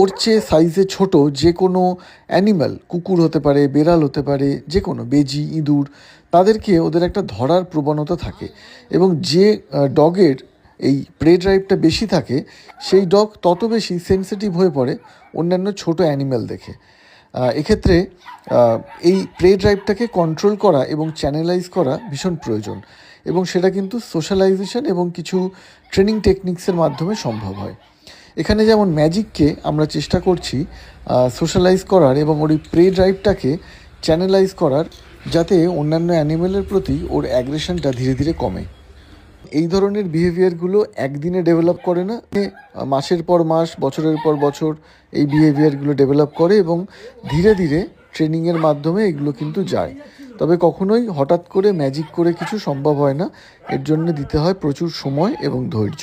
ওর চেয়ে সাইজে ছোট যে কোনো অ্যানিম্যাল কুকুর হতে পারে, বেড়াল হতে পারে, যে কোনো, বেজি, ইঁদুর, তাদেরকে ওদের একটা ধরার প্রবণতা থাকে এবং যে ডগের এই প্রে ড্রাইভটা বেশি থাকে, সেই ডগ তত বেশি সেনসিটিভ হয়ে পড়ে অন্যান্য ছোট অ্যানিম্যাল দেখে। এক্ষেত্রে এই প্রে ড্রাইভটাকে কন্ট্রোল করা এবং চ্যানেলাইজ করা ভীষণ প্রয়োজন এবং সেটা কিন্তু সোশ্যালাইজেশন এবং কিছু ট্রেনিং টেকনিক্সের মাধ্যমে সম্ভব হয়। এখানে যেমন ম্যাজিককে আমরা চেষ্টা করছি সোশ্যালাইজ করার এবং ওর প্রে ড্রাইভটাকে চ্যানেলাইজ করার যাতে অন্যান্য অ্যানিমেলের প্রতি ওর অ্যাগ্রেশনটা ধীরে ধীরে কমে। এই ধরনের বিহেভিয়ারগুলো একদিনে ডেভেলপ করে না মাসের পর মাস, বছরের পর বছর এই বিহেভিয়ারগুলো ডেভেলপ করে এবং ধীরে ধীরে ট্রেনিংয়ের মাধ্যমে এগুলো কিন্তু যায়। তবে কখনোই হঠাৎ করে ম্যাজিক করে কিছু সম্ভব হয় না, এর জন্য দিতে হয় প্রচুর সময় এবং ধৈর্য।